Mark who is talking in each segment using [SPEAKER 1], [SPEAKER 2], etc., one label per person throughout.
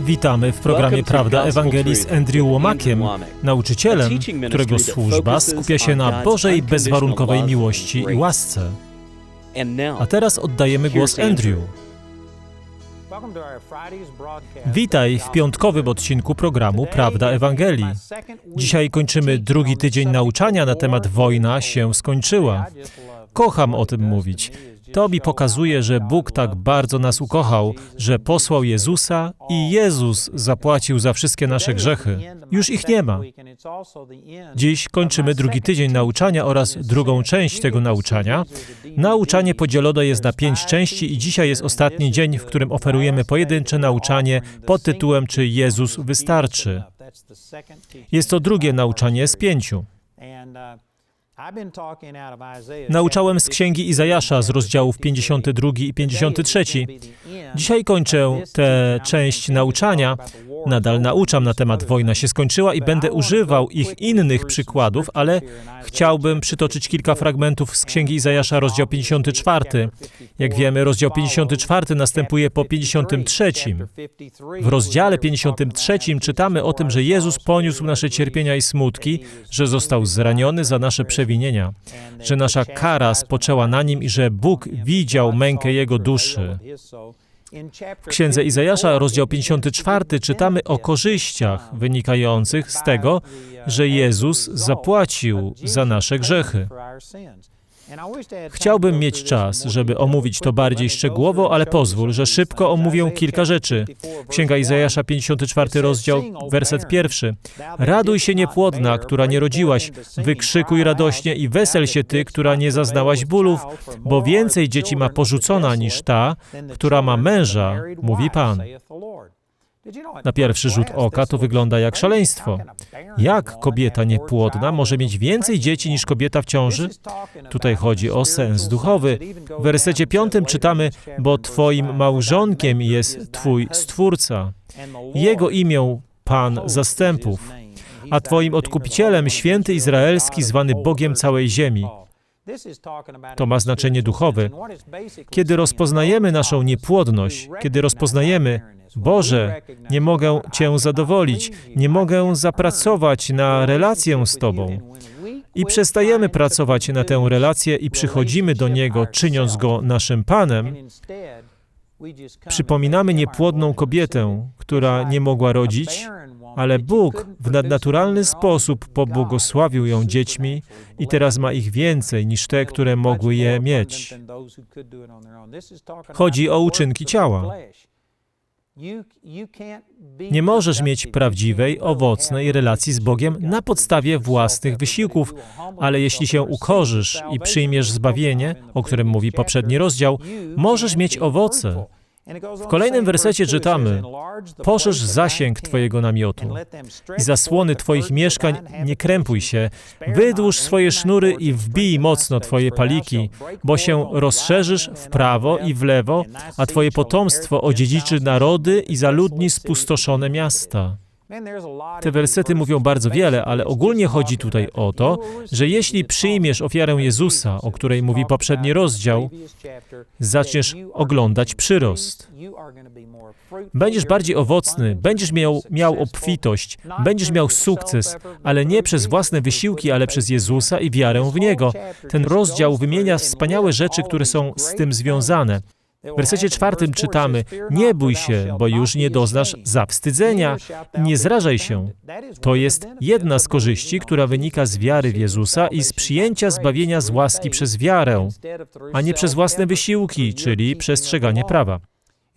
[SPEAKER 1] Witamy w programie Prawda Ewangelii z Andrew Łomakiem, nauczycielem, którego służba skupia się na Bożej bezwarunkowej miłości i łasce. A teraz oddajemy głos Andrew. Witaj w piątkowym odcinku programu Prawda Ewangelii. Dzisiaj kończymy drugi tydzień nauczania na temat Wojna się skończyła. Kocham o tym mówić. To mi pokazuje, że Bóg tak bardzo nas ukochał, że posłał Jezusa i Jezus zapłacił za wszystkie nasze grzechy. Już ich nie ma. Dziś kończymy drugi tydzień nauczania oraz drugą część tego nauczania. Nauczanie podzielone jest na pięć części i dzisiaj jest ostatni dzień, w którym oferujemy pojedyncze nauczanie pod tytułem Czy Jezus wystarczy? Jest to drugie nauczanie z pięciu. Nauczałem z księgi Izajasza z rozdziałów 52 i 53. Dzisiaj kończę tę część nauczania. Nadal nauczam na temat wojna się skończyła i będę używał ich innych przykładów, ale chciałbym przytoczyć kilka fragmentów z księgi Izajasza, rozdział 54. Jak wiemy, rozdział 54 następuje po 53. W rozdziale 53 czytamy o tym, że Jezus poniósł nasze cierpienia i smutki, że został zraniony za nasze przewinienia, że nasza kara spoczęła na nim i że Bóg widział mękę Jego duszy. W księdze Izajasza, rozdział 54, czytamy o korzyściach wynikających z tego, że Jezus zapłacił za nasze grzechy. Chciałbym mieć czas, żeby omówić to bardziej szczegółowo, ale pozwól, że szybko omówię kilka rzeczy. Księga Izajasza, 54 rozdział, werset pierwszy. Raduj się niepłodna, która nie rodziłaś, wykrzykuj radośnie i wesel się ty, która nie zaznałaś bólów, bo więcej dzieci ma porzucona niż ta, która ma męża, mówi Pan. Na pierwszy rzut oka to wygląda jak szaleństwo. Jak kobieta niepłodna może mieć więcej dzieci niż kobieta w ciąży? Tutaj chodzi o sens duchowy. W wersecie piątym czytamy, bo Twoim małżonkiem jest Twój Stwórca. Jego imię Pan Zastępów, a Twoim odkupicielem święty Izraelski zwany Bogiem całej ziemi. To ma znaczenie duchowe. Kiedy rozpoznajemy naszą niepłodność, kiedy rozpoznajemy, Boże, nie mogę Cię zadowolić, nie mogę zapracować na relację z Tobą. I przestajemy pracować na tę relację i przychodzimy do Niego, czyniąc Go naszym Panem. Przypominamy niepłodną kobietę, która nie mogła rodzić, ale Bóg w nadnaturalny sposób pobłogosławił ją dziećmi i teraz ma ich więcej niż te, które mogły je mieć. Chodzi o uczynki ciała. Nie możesz mieć prawdziwej, owocnej relacji z Bogiem na podstawie własnych wysiłków, ale jeśli się ukorzysz i przyjmiesz zbawienie, o którym mówi poprzedni rozdział, możesz mieć owoce. W kolejnym wersecie czytamy: Poszerz zasięg Twojego namiotu i zasłony Twoich mieszkań nie krępuj się. Wydłuż swoje sznury i wbij mocno Twoje paliki, bo się rozszerzysz w prawo i w lewo, a Twoje potomstwo odziedziczy narody i zaludni spustoszone miasta. Te wersety mówią bardzo wiele, ale ogólnie chodzi tutaj o to, że jeśli przyjmiesz ofiarę Jezusa, o której mówi poprzedni rozdział, zaczniesz oglądać przyrost. Będziesz bardziej owocny, będziesz miał, miał obfitość, będziesz miał sukces, ale nie przez własne wysiłki, ale przez Jezusa i wiarę w Niego. Ten rozdział wymienia wspaniałe rzeczy, które są z tym związane. W wersecie czwartym czytamy: Nie bój się, bo już nie doznasz zawstydzenia, nie zrażaj się. To jest jedna z korzyści, która wynika z wiary w Jezusa i z przyjęcia zbawienia z łaski przez wiarę, a nie przez własne wysiłki, czyli przestrzeganie prawa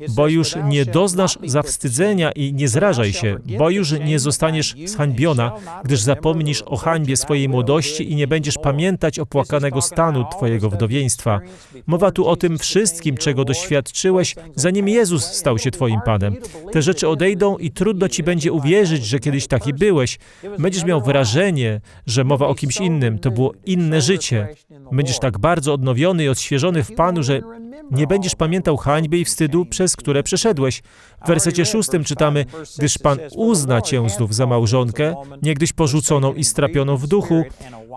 [SPEAKER 1] bo już nie doznasz zawstydzenia i nie zrażaj się, bo już nie zostaniesz zhańbiona, gdyż zapomnisz o hańbie swojej młodości i nie będziesz pamiętać opłakanego stanu Twojego wdowieństwa. Mowa tu o tym wszystkim, czego doświadczyłeś, zanim Jezus stał się Twoim Panem. Te rzeczy odejdą i trudno Ci będzie uwierzyć, że kiedyś taki byłeś. Będziesz miał wrażenie, że mowa o kimś innym, to było inne życie. Będziesz tak bardzo odnowiony i odświeżony w Panu, że nie będziesz pamiętał hańby i wstydu, przez które przeszedłeś. W wersecie szóstym czytamy, gdyż Pan uzna cię znów za małżonkę, niegdyś porzuconą i strapioną w duchu,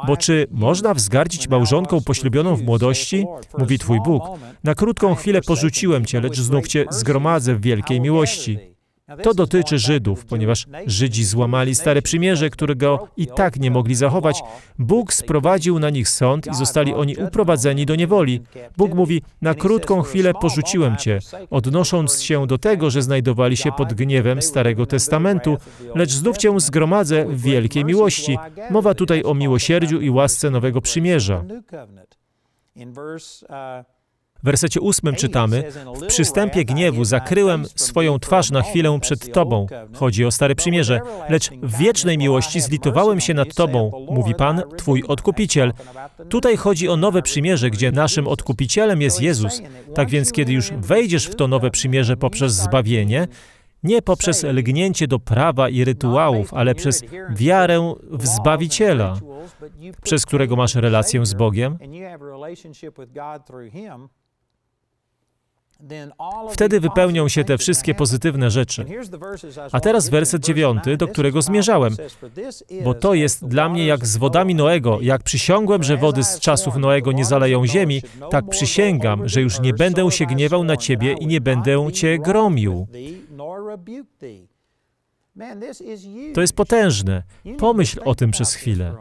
[SPEAKER 1] bo czy można wzgardzić małżonką poślubioną w młodości? Mówi Twój Bóg. Na krótką chwilę porzuciłem Cię, lecz znów Cię zgromadzę w wielkiej miłości. To dotyczy Żydów, ponieważ Żydzi złamali stare przymierze, którego i tak nie mogli zachować. Bóg sprowadził na nich sąd i zostali oni uprowadzeni do niewoli. Bóg mówi: Na krótką chwilę porzuciłem cię, odnosząc się do tego, że znajdowali się pod gniewem Starego Testamentu, lecz znów cię zgromadzę w wielkiej miłości. Mowa tutaj o miłosierdziu i łasce Nowego Przymierza. Wersecie ósmym czytamy: W przystępie gniewu zakryłem swoją twarz na chwilę przed Tobą. Chodzi o Stare Przymierze. Lecz w wiecznej miłości zlitowałem się nad Tobą, mówi Pan, Twój Odkupiciel. Tutaj chodzi o nowe przymierze, gdzie naszym Odkupicielem jest Jezus. Tak więc, kiedy już wejdziesz w to nowe przymierze poprzez zbawienie, nie? poprzez lgnięcie do prawa i rytuałów, ale przez wiarę w Zbawiciela, przez którego masz relację z Bogiem, Wtedy wypełnią się te wszystkie pozytywne rzeczy. A teraz werset dziewiąty, do którego zmierzałem, bo to jest dla mnie jak z wodami Noego. Jak przysiągłem, że wody z czasów Noego nie zaleją ziemi, tak przysięgam, że już nie będę się gniewał na ciebie i nie będę cię gromił. To jest potężne. Pomyśl o tym przez chwilę.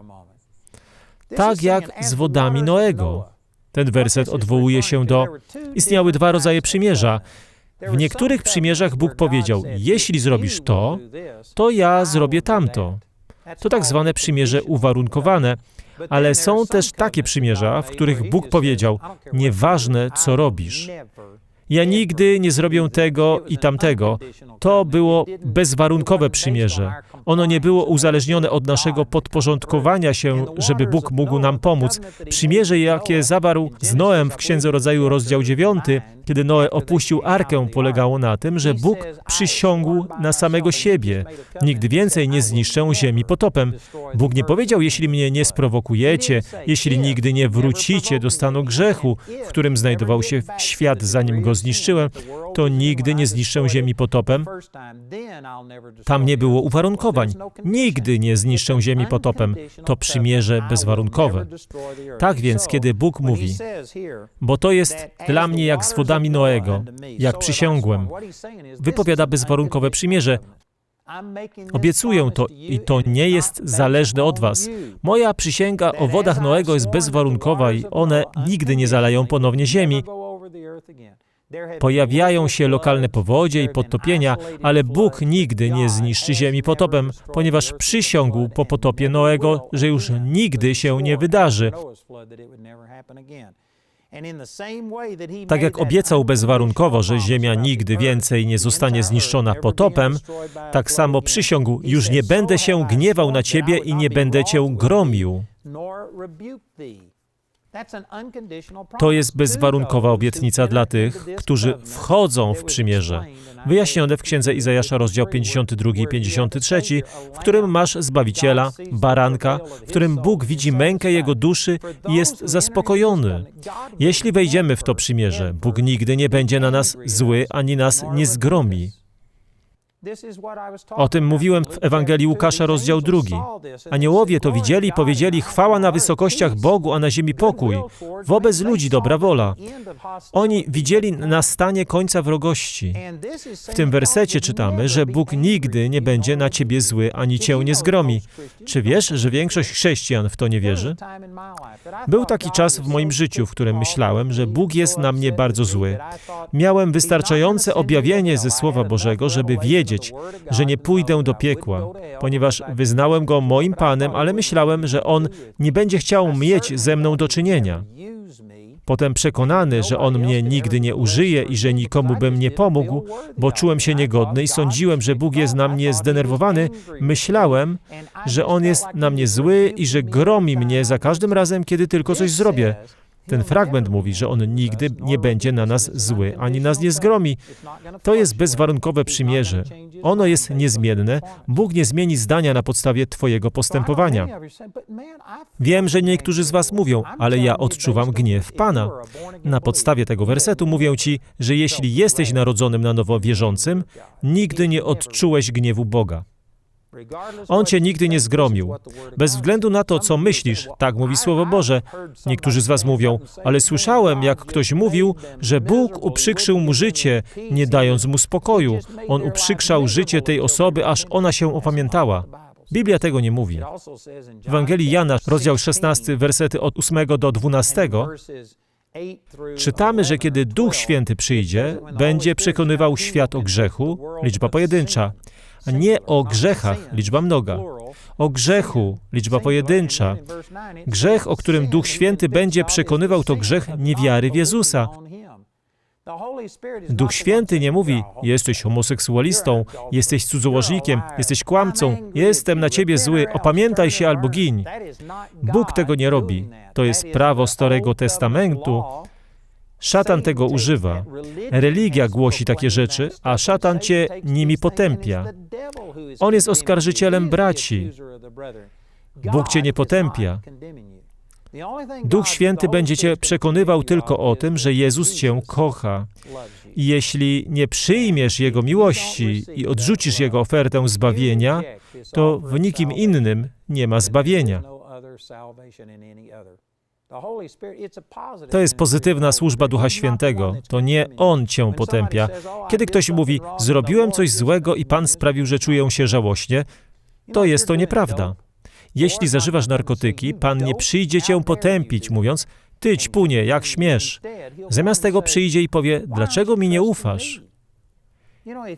[SPEAKER 1] Tak jak z wodami Noego. Ten werset odwołuje się do. Istniały dwa rodzaje przymierza. W niektórych przymierzach Bóg powiedział: Jeśli zrobisz to, to ja zrobię tamto. To tak zwane przymierze uwarunkowane, ale są też takie przymierza, w których Bóg powiedział: Nieważne, co robisz. Ja nigdy nie zrobię tego i tamtego. To było bezwarunkowe przymierze. Ono nie było uzależnione od naszego podporządkowania się, żeby Bóg mógł nam pomóc. Przymierze, jakie zawarł z Noem w Księdze Rodzaju rozdział 9, kiedy Noe opuścił arkę, polegało na tym, że Bóg przysiągł na samego siebie. Nigdy więcej nie zniszczę ziemi potopem. Bóg nie powiedział, jeśli mnie nie sprowokujecie, jeśli nigdy nie wrócicie do stanu grzechu, w którym znajdował się świat, zanim go zniszczyłem, to nigdy nie zniszczę ziemi potopem. Tam nie było uwarunkowań. Nigdy nie zniszczę ziemi potopem. To przymierze bezwarunkowe. Tak więc, kiedy Bóg mówi, bo to jest dla mnie jak z wodami Noego, jak przysiągłem, wypowiada bezwarunkowe przymierze. Obiecuję to i to nie jest zależne od Was. Moja przysięga o wodach Noego jest bezwarunkowa i one nigdy nie zalają ponownie ziemi. Pojawiają się lokalne powodzie i podtopienia, ale Bóg nigdy nie zniszczy ziemi potopem, ponieważ przysiągł po potopie Noego, że już nigdy się nie wydarzy. Tak jak obiecał bezwarunkowo, że ziemia nigdy więcej nie zostanie zniszczona potopem, tak samo przysiągł, już nie będę się gniewał na ciebie i nie będę cię gromił. To jest bezwarunkowa obietnica dla tych, którzy wchodzą w przymierze. Wyjaśnione w księdze Izajasza, rozdział 52 i 53, w którym masz Zbawiciela, baranka, w którym Bóg widzi mękę jego duszy i jest zaspokojony. Jeśli wejdziemy w to przymierze, Bóg nigdy nie będzie na nas zły ani nas nie zgromi. O tym mówiłem w Ewangelii Łukasza, rozdział drugi. Aniołowie to widzieli powiedzieli: Chwała na wysokościach Bogu, a na ziemi pokój. Wobec ludzi dobra wola. Oni widzieli nastanie końca wrogości. W tym wersecie czytamy, że Bóg nigdy nie będzie na ciebie zły, ani cię nie zgromi. Czy wiesz, że większość chrześcijan w to nie wierzy? Był taki czas w moim życiu, w którym myślałem, że Bóg jest na mnie bardzo zły. Miałem wystarczające objawienie ze Słowa Bożego, żeby wiedzieć, że nie pójdę do piekła, ponieważ wyznałem Go moim Panem, ale myślałem, że On nie będzie chciał mieć ze mną do czynienia. Potem przekonany, że On mnie nigdy nie użyje i że nikomu bym nie pomógł, bo czułem się niegodny i sądziłem, że Bóg jest na mnie zdenerwowany, myślałem, że On jest na mnie zły i że gromi mnie za każdym razem, kiedy tylko coś zrobię. Ten fragment mówi, że On nigdy nie będzie na nas zły, ani nas nie zgromi. To jest bezwarunkowe przymierze. Ono jest niezmienne. Bóg nie zmieni zdania na podstawie Twojego postępowania. Wiem, że niektórzy z Was mówią, ale ja odczuwam gniew Pana. Na podstawie tego wersetu mówię Ci, że jeśli jesteś narodzonym na nowo wierzącym, nigdy nie odczułeś gniewu Boga. On cię nigdy nie zgromił. Bez względu na to, co myślisz, tak mówi Słowo Boże. Niektórzy z was mówią, ale słyszałem, jak ktoś mówił, że Bóg uprzykrzył mu życie, nie dając mu spokoju. On uprzykrzał życie tej osoby, aż ona się opamiętała. Biblia tego nie mówi. W Ewangelii Jana, rozdział 16, wersety od 8 do 12, czytamy, że kiedy Duch Święty przyjdzie, będzie przekonywał świat o grzechu, liczba pojedyncza, a nie o grzechach, liczba mnoga. O grzechu, liczba pojedyncza. Grzech, o którym Duch Święty będzie przekonywał, to grzech niewiary w Jezusa. Duch Święty nie mówi, jesteś homoseksualistą, jesteś cudzołożnikiem, jesteś kłamcą, jestem na ciebie zły, opamiętaj się albo giń. Bóg tego nie robi. To jest prawo Starego Testamentu. Szatan tego używa. Religia głosi takie rzeczy, a szatan cię nimi potępia. On jest oskarżycielem braci. Bóg cię nie potępia. Duch Święty będzie cię przekonywał tylko o tym, że Jezus cię kocha. I jeśli nie przyjmiesz Jego miłości i odrzucisz Jego ofertę zbawienia, to w nikim innym nie ma zbawienia. To jest pozytywna służba Ducha Świętego. To nie On cię potępia. Kiedy ktoś mówi, zrobiłem coś złego i Pan sprawił, że czuję się żałośnie, to jest to nieprawda. Jeśli zażywasz narkotyki, Pan nie przyjdzie cię potępić, mówiąc, ty ćpunie, jak śmiesz. Zamiast tego przyjdzie i powie, dlaczego mi nie ufasz?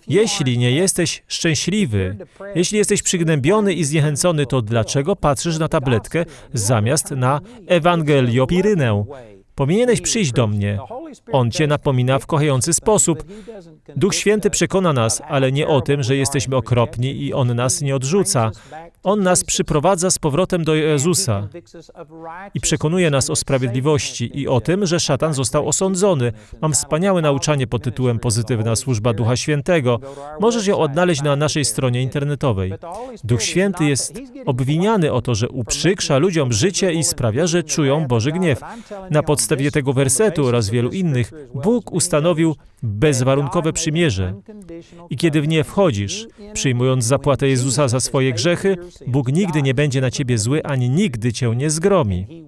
[SPEAKER 1] Jeśli nie jesteś szczęśliwy, jeśli jesteś przygnębiony i zniechęcony, to dlaczego patrzysz na tabletkę zamiast na Ewangeliopirynę? Powinieneś przyjść do mnie. On cię napomina w kochający sposób. Duch Święty przekona nas, ale nie o tym, że jesteśmy okropni i On nas nie odrzuca. On nas przyprowadza z powrotem do Jezusa i przekonuje nas o sprawiedliwości i o tym, że szatan został osądzony. Mam wspaniałe nauczanie pod tytułem Pozytywna służba Ducha Świętego. Możesz ją odnaleźć na naszej stronie internetowej. Duch Święty jest obwiniany o to, że uprzykrza ludziom życie i sprawia, że czują Boży gniew. Na podstawie tego wersetu oraz wielu innych, Bóg ustanowił bezwarunkowe przymierze. I kiedy w nie wchodzisz, przyjmując zapłatę Jezusa za swoje grzechy, Bóg nigdy nie będzie na ciebie zły, ani nigdy cię nie zgromi.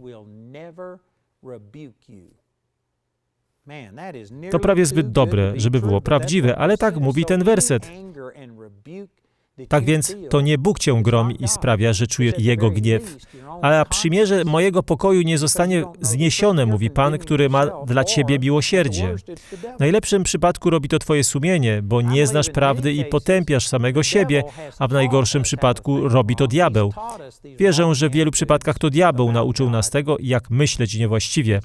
[SPEAKER 1] To prawie zbyt dobre, żeby było prawdziwe, ale tak mówi ten werset. Tak więc to nie Bóg cię gromi i sprawia, że czuje Jego gniew, a przymierze mojego pokoju nie zostanie zniesione, mówi Pan, który ma dla ciebie miłosierdzie. W najlepszym przypadku robi to twoje sumienie, bo nie znasz prawdy i potępiasz samego siebie, a w najgorszym przypadku robi to diabeł. Wierzę, że w wielu przypadkach to diabeł nauczył nas tego, jak myśleć niewłaściwie.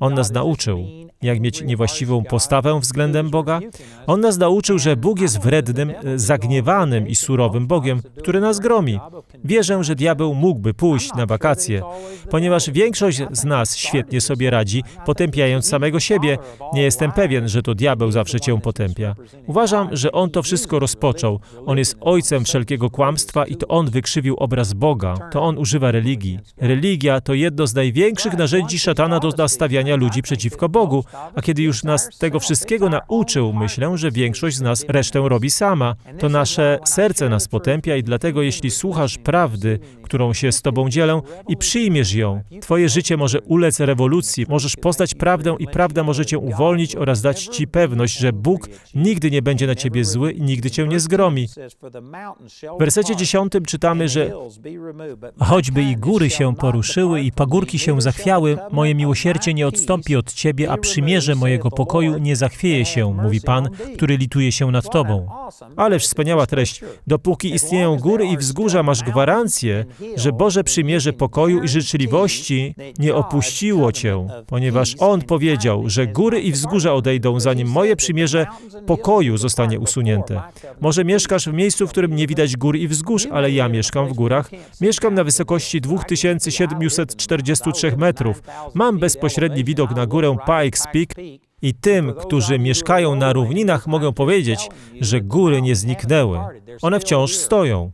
[SPEAKER 1] On nas nauczył, jak mieć niewłaściwą postawę względem Boga. On nas nauczył, że Bóg jest wrednym, zagniewanym i surowym Bogiem, który nas gromi. Wierzę, że diabeł mógłby pójść na wakacje, ponieważ większość z nas świetnie sobie radzi, potępiając samego siebie. Nie jestem pewien, że to diabeł zawsze cię potępia. Uważam, że on to wszystko rozpoczął. On jest ojcem wszelkiego kłamstwa i to on wykrzywił obraz Boga. To on używa religii. Religia to jedno z największych narzędzi szatana do nastawiania ludzi przeciwko Bogu, a kiedy już nas tego wszystkiego nauczył, myślę, że większość z nas resztę robi sama. To nasze serce nas potępia i dlatego jeśli słuchasz prawdy, którą się z Tobą dzielę i przyjmiesz ją. Twoje życie może ulec rewolucji, możesz poznać prawdę i prawda może Cię uwolnić oraz dać Ci pewność, że Bóg nigdy nie będzie na Ciebie zły i nigdy Cię nie zgromi. W wersecie dziesiątym czytamy, że choćby i góry się poruszyły i pagórki się zachwiały, moje miłosierdzie nie odstąpi od Ciebie, a przymierze mojego pokoju nie zachwieje się, mówi Pan, który lituje się nad Tobą. Ale wspaniała treść. Dopóki istnieją góry i wzgórza, masz gwarancję, że Boże przymierze pokoju i życzliwości nie opuściło Cię, ponieważ On powiedział, że góry i wzgórza odejdą, zanim moje przymierze pokoju zostanie usunięte. Może mieszkasz w miejscu, w którym nie widać gór i wzgórz, ale ja mieszkam w górach. Mieszkam na wysokości 2743 metrów. Mam bezpośredni widok na górę Pikes Peak I tym, którzy mieszkają na równinach, mogę powiedzieć, że góry nie zniknęły. One wciąż stoją.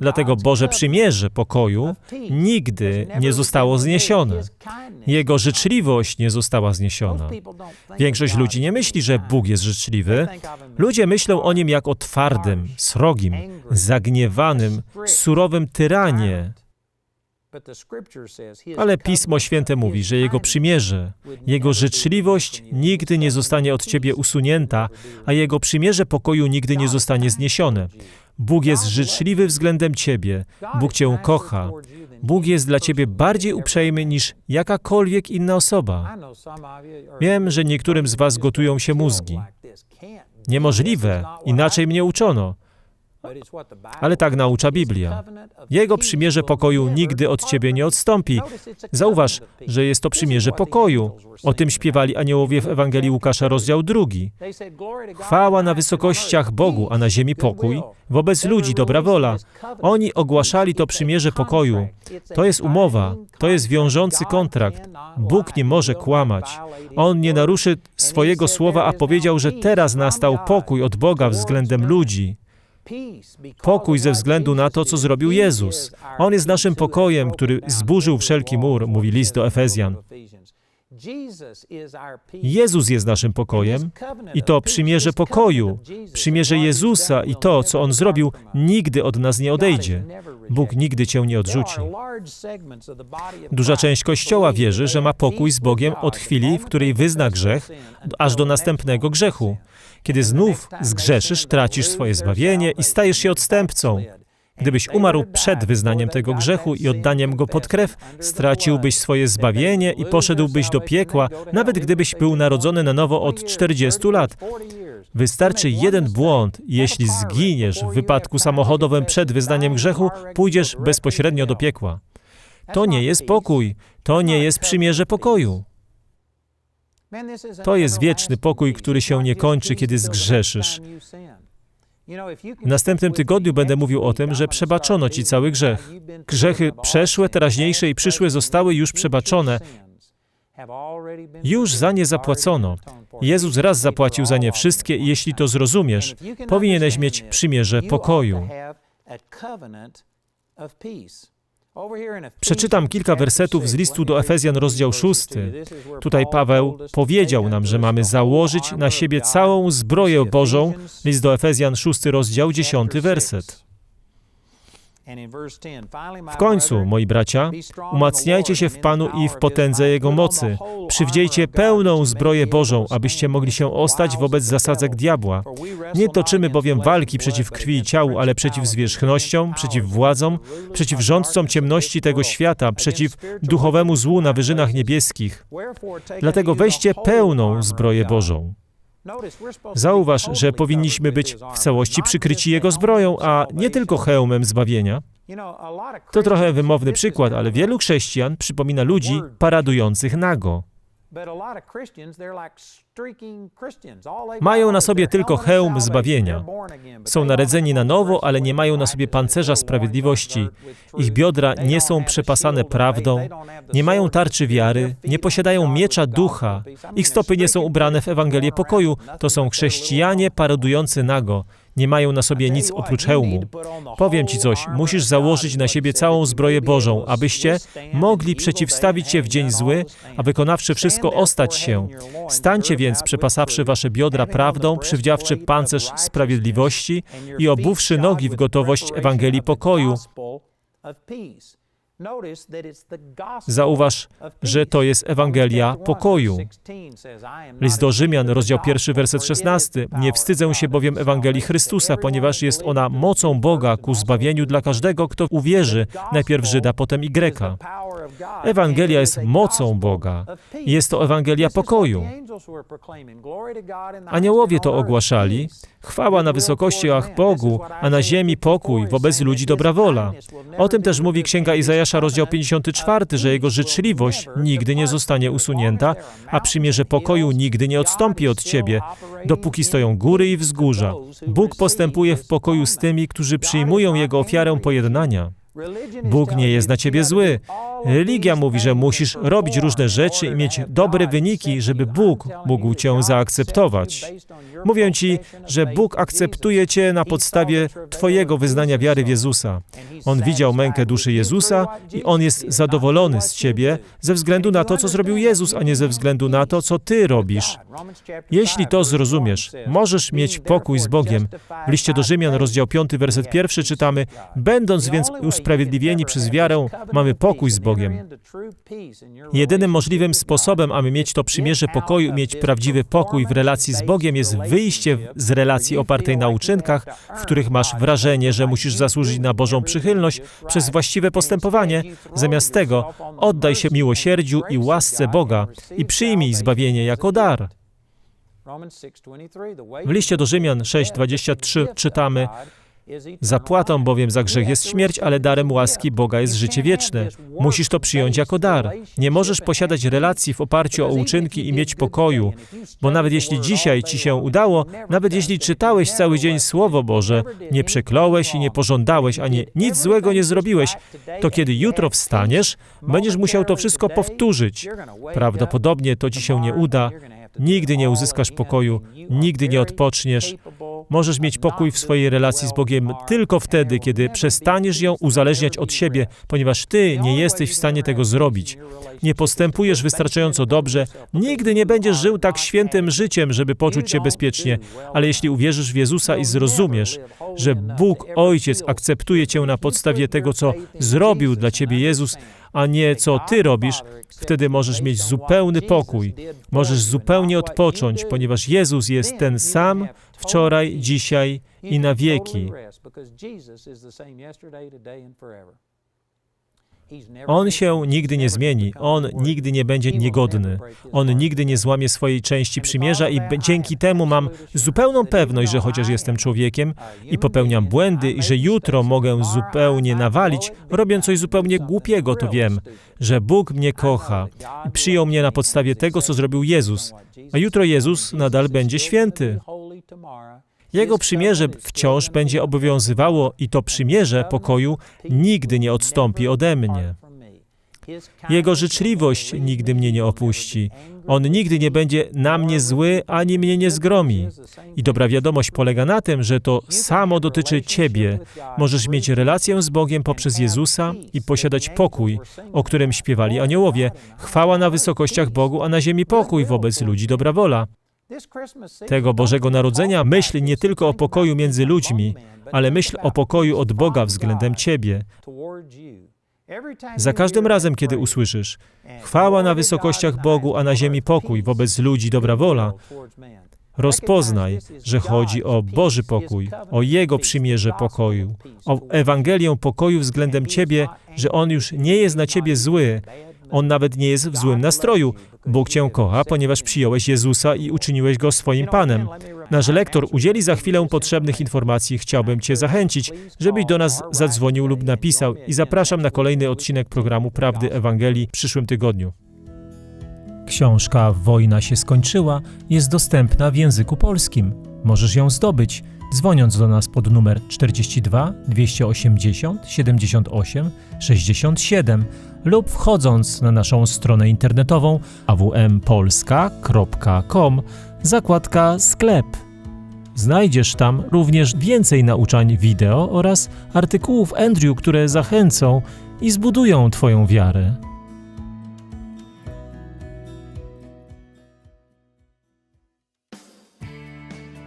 [SPEAKER 1] Dlatego Boże przymierze pokoju nigdy nie zostało zniesione. Jego życzliwość nie została zniesiona. Większość ludzi nie myśli, że Bóg jest życzliwy. Ludzie myślą o nim jak o twardym, srogim, zagniewanym, surowym tyranie. Ale Pismo Święte mówi, że Jego przymierze, Jego życzliwość nigdy nie zostanie od Ciebie usunięta, a Jego przymierze pokoju nigdy nie zostanie zniesione. Bóg jest życzliwy względem Ciebie. Bóg Cię kocha. Bóg jest dla Ciebie bardziej uprzejmy niż jakakolwiek inna osoba. Wiem, że niektórym z Was gotują się mózgi. Niemożliwe, inaczej mnie uczono. Ale tak naucza Biblia. Jego przymierze pokoju nigdy od ciebie nie odstąpi. Zauważ, że jest to przymierze pokoju. O tym śpiewali aniołowie w Ewangelii Łukasza, rozdział drugi. Chwała na wysokościach Bogu, a na ziemi pokój. Wobec ludzi dobra wola. Oni ogłaszali to przymierze pokoju. To jest umowa, to jest wiążący kontrakt. Bóg nie może kłamać. On nie naruszy swojego słowa, a powiedział, że teraz nastał pokój od Boga względem ludzi. Pokój ze względu na to, co zrobił Jezus. On jest naszym pokojem, który zburzył wszelki mur, mówi list do Efezjan. Jezus jest naszym pokojem i to przymierze pokoju, przymierze Jezusa i to, co On zrobił, nigdy od nas nie odejdzie. Bóg nigdy Cię nie odrzuci. Duża część Kościoła wierzy, że ma pokój z Bogiem od chwili, w której wyzna grzech, aż do następnego grzechu. Kiedy znów zgrzeszysz, tracisz swoje zbawienie i stajesz się odstępcą. Gdybyś umarł przed wyznaniem tego grzechu i oddaniem go pod krew, straciłbyś swoje zbawienie i poszedłbyś do piekła, nawet gdybyś był narodzony na nowo od 40 lat. Wystarczy jeden błąd, jeśli zginiesz w wypadku samochodowym przed wyznaniem grzechu, pójdziesz bezpośrednio do piekła. To nie jest pokój, to nie jest przymierze pokoju. To jest wieczny pokój, który się nie kończy, kiedy zgrzeszysz. W następnym tygodniu będę mówił o tym, że przebaczono ci cały grzech. Grzechy przeszłe, teraźniejsze i przyszłe zostały już przebaczone. Już za nie zapłacono. Jezus raz zapłacił za nie wszystkie i jeśli to zrozumiesz, powinieneś mieć przymierze pokoju. Przeczytam kilka wersetów z listu do Efezjan, rozdział 6. Tutaj Paweł powiedział nam, że mamy założyć na siebie całą zbroję Bożą. List do Efezjan, 6 rozdział, 10 werset. W końcu, moi bracia, umacniajcie się w Panu i w potędze Jego mocy. Przywdziejcie pełną zbroję Bożą, abyście mogli się ostać wobec zasadzek diabła. Nie toczymy bowiem walki przeciw krwi i ciału, ale przeciw zwierzchnościom, przeciw władzom, przeciw rządcom ciemności tego świata, przeciw duchowemu złu na wyżynach niebieskich. Dlatego weźcie pełną zbroję Bożą. Zauważ, że powinniśmy być w całości przykryci Jego zbroją, a nie tylko hełmem zbawienia. To trochę wymowny przykład, ale wielu chrześcijan przypomina ludzi paradujących nago. Mają na sobie tylko hełm zbawienia. Są naredzeni na nowo, ale nie mają na sobie pancerza sprawiedliwości. Ich biodra nie są przepasane prawdą, nie mają tarczy wiary, nie posiadają miecza ducha. Ich stopy nie są ubrane w Ewangelię pokoju. To są chrześcijanie paradujący nago nie mają na sobie nic oprócz hełmu. Powiem Ci coś, musisz założyć na siebie całą zbroję Bożą, abyście mogli przeciwstawić się w dzień zły, a wykonawszy wszystko ostać się. Stańcie więc, przepasawszy wasze biodra prawdą, przywdziawszy pancerz sprawiedliwości i obuwszy nogi w gotowość Ewangelii pokoju. Zauważ, że to jest Ewangelia pokoju. List do Rzymian, rozdział 1, werset 16. Nie wstydzę się bowiem Ewangelii Chrystusa, ponieważ jest ona mocą Boga ku zbawieniu dla każdego, kto uwierzy, najpierw Żyda, potem i Greka. Ewangelia jest mocą Boga. Jest to Ewangelia pokoju. Aniołowie to ogłaszali. Chwała na wysokościach Bogu, a na ziemi pokój, wobec ludzi dobra wola. O tym też mówi Księga Izajasza, rozdział 54, że jego życzliwość nigdy nie zostanie usunięta, a przymierze pokoju nigdy nie odstąpi od ciebie, dopóki stoją góry i wzgórza. Bóg postępuje w pokoju z tymi, którzy przyjmują Jego ofiarę pojednania. Bóg nie jest na ciebie zły. Religia mówi, że musisz robić różne rzeczy i mieć dobre wyniki, żeby Bóg mógł cię zaakceptować. Mówię ci, że Bóg akceptuje cię na podstawie twojego wyznania wiary w Jezusa. On widział mękę duszy Jezusa i on jest zadowolony z ciebie ze względu na to, co zrobił Jezus, a nie ze względu na to, co ty robisz. Jeśli to zrozumiesz, możesz mieć pokój z Bogiem. W liście do Rzymian, rozdział 5, werset 1 czytamy: Będąc więc usprawiedliwieni przez wiarę, mamy pokój z Bogiem. Jedynym możliwym sposobem, aby mieć to przymierze pokoju, mieć prawdziwy pokój w relacji z Bogiem, jest wyjście z relacji opartej na uczynkach, w których masz wrażenie, że musisz zasłużyć na Bożą przychylność przez właściwe postępowanie. Zamiast tego oddaj się miłosierdziu i łasce Boga i przyjmij zbawienie jako dar. W liście do Rzymian 6:23 czytamy: Zapłatą bowiem za grzech jest śmierć, ale darem łaski Boga jest życie wieczne. Musisz to przyjąć jako dar. Nie możesz posiadać relacji w oparciu o uczynki i mieć pokoju, bo nawet jeśli dzisiaj ci się udało, nawet jeśli czytałeś cały dzień Słowo Boże, nie przekląłeś i nie pożądałeś, ani nic złego nie zrobiłeś, to kiedy jutro wstaniesz, będziesz musiał to wszystko powtórzyć. Prawdopodobnie to ci się nie uda, Nigdy nie uzyskasz pokoju, nigdy nie odpoczniesz. Możesz mieć pokój w swojej relacji z Bogiem tylko wtedy, kiedy przestaniesz ją uzależniać od siebie, ponieważ ty nie jesteś w stanie tego zrobić. Nie postępujesz wystarczająco dobrze, nigdy nie będziesz żył tak świętym życiem, żeby poczuć się bezpiecznie. Ale jeśli uwierzysz w Jezusa i zrozumiesz, że Bóg Ojciec akceptuje cię na podstawie tego, co zrobił dla ciebie Jezus, a nie co ty robisz, wtedy możesz mieć zupełny pokój. Możesz zupełnie odpocząć, ponieważ Jezus jest ten sam wczoraj, dzisiaj i na wieki. On się nigdy nie zmieni, on nigdy nie będzie niegodny, on nigdy nie złamie swojej części przymierza i dzięki temu mam zupełną pewność, że chociaż jestem człowiekiem i popełniam błędy i że jutro mogę zupełnie nawalić, robiąc coś zupełnie głupiego, to wiem, że Bóg mnie kocha i przyjął mnie na podstawie tego, co zrobił Jezus, a jutro Jezus nadal będzie święty. Jego przymierze wciąż będzie obowiązywało i to przymierze pokoju nigdy nie odstąpi ode mnie. Jego życzliwość nigdy mnie nie opuści. On nigdy nie będzie na mnie zły, ani mnie nie zgromi. I dobra wiadomość polega na tym, że to samo dotyczy Ciebie. Możesz mieć relację z Bogiem poprzez Jezusa i posiadać pokój, o którym śpiewali aniołowie. Chwała na wysokościach Bogu, a na ziemi pokój wobec ludzi dobra wola. Tego Bożego Narodzenia myśl nie tylko o pokoju między ludźmi, ale myśl o pokoju od Boga względem Ciebie. Za każdym razem, kiedy usłyszysz chwała na wysokościach Bogu, a na ziemi pokój wobec ludzi dobra wola, rozpoznaj, że chodzi o Boży pokój, o Jego przymierze pokoju, o Ewangelię pokoju względem Ciebie, że On już nie jest na Ciebie zły, On nawet nie jest w złym nastroju. Bóg Cię kocha, ponieważ przyjąłeś Jezusa i uczyniłeś Go swoim Panem. Nasz lektor udzieli za chwilę potrzebnych informacji. Chciałbym Cię zachęcić, żebyś do nas zadzwonił lub napisał i zapraszam na kolejny odcinek programu Prawdy Ewangelii w przyszłym tygodniu. Książka Wojna się skończyła jest dostępna w języku polskim. Możesz ją zdobyć dzwoniąc do nas pod numer 42 280 78 67 lub wchodząc na naszą stronę internetową awmpolska.com zakładka sklep. Znajdziesz tam również więcej nauczań wideo oraz artykułów Andrew, które zachęcą i zbudują Twoją wiarę.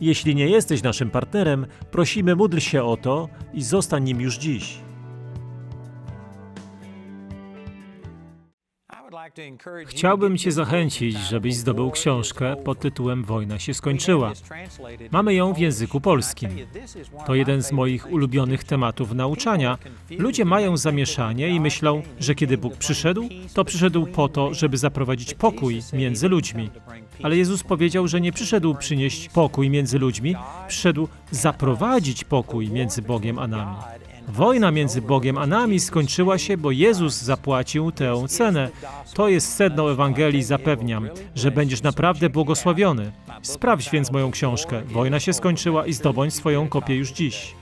[SPEAKER 1] Jeśli nie jesteś naszym partnerem, prosimy módl się o to i zostań nim już dziś. Chciałbym Cię zachęcić, żebyś zdobył książkę pod tytułem Wojna się skończyła. Mamy ją w języku polskim. To jeden z moich ulubionych tematów nauczania. Ludzie mają zamieszanie i myślą, że kiedy Bóg przyszedł, to przyszedł po to, żeby zaprowadzić pokój między ludźmi. Ale Jezus powiedział, że nie przyszedł przynieść pokój między ludźmi, przyszedł zaprowadzić pokój między Bogiem a nami. Wojna między Bogiem a nami skończyła się, bo Jezus zapłacił tę cenę. To jest sedno Ewangelii, zapewniam, że będziesz naprawdę błogosławiony. Sprawdź więc moją książkę. Wojna się skończyła i zdobądź swoją kopię już dziś.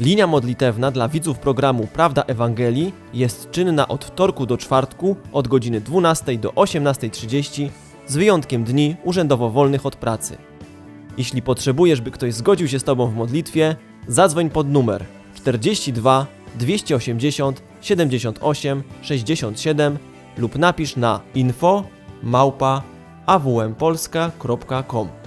[SPEAKER 2] Linia modlitewna dla widzów programu Prawda Ewangelii jest czynna od wtorku do czwartku od godziny 12 do 18.30 z wyjątkiem dni urzędowo wolnych od pracy. Jeśli potrzebujesz, by ktoś zgodził się z Tobą w modlitwie, zadzwoń pod numer 42 280 78 67 lub napisz na info małpa awmpolska.com.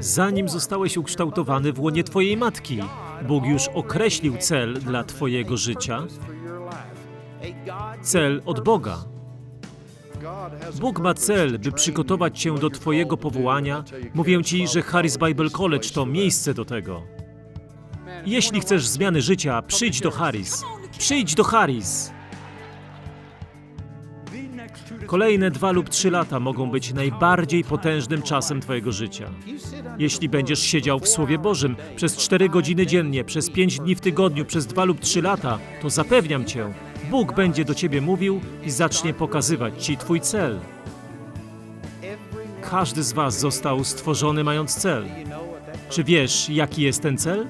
[SPEAKER 1] Zanim zostałeś ukształtowany w łonie Twojej matki, Bóg już określił cel dla Twojego życia, cel od Boga. Bóg ma cel, by przygotować Cię do Twojego powołania. Mówię Ci, że Harris Bible College to miejsce do tego. Jeśli chcesz zmiany życia, przyjdź do Harris. Przyjdź do Harris. Kolejne dwa lub trzy lata mogą być najbardziej potężnym czasem Twojego życia. Jeśli będziesz siedział w Słowie Bożym przez cztery godziny dziennie, przez pięć dni w tygodniu, przez dwa lub trzy lata, to zapewniam Cię, Bóg będzie do Ciebie mówił i zacznie pokazywać Ci Twój cel. Każdy z Was został stworzony mając cel. Czy wiesz, jaki jest ten cel?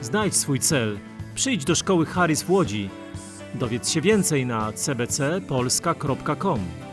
[SPEAKER 1] Znajdź swój cel. Przyjdź do szkoły Harris w Łodzi. Dowiedz się więcej na cbcpolska.com.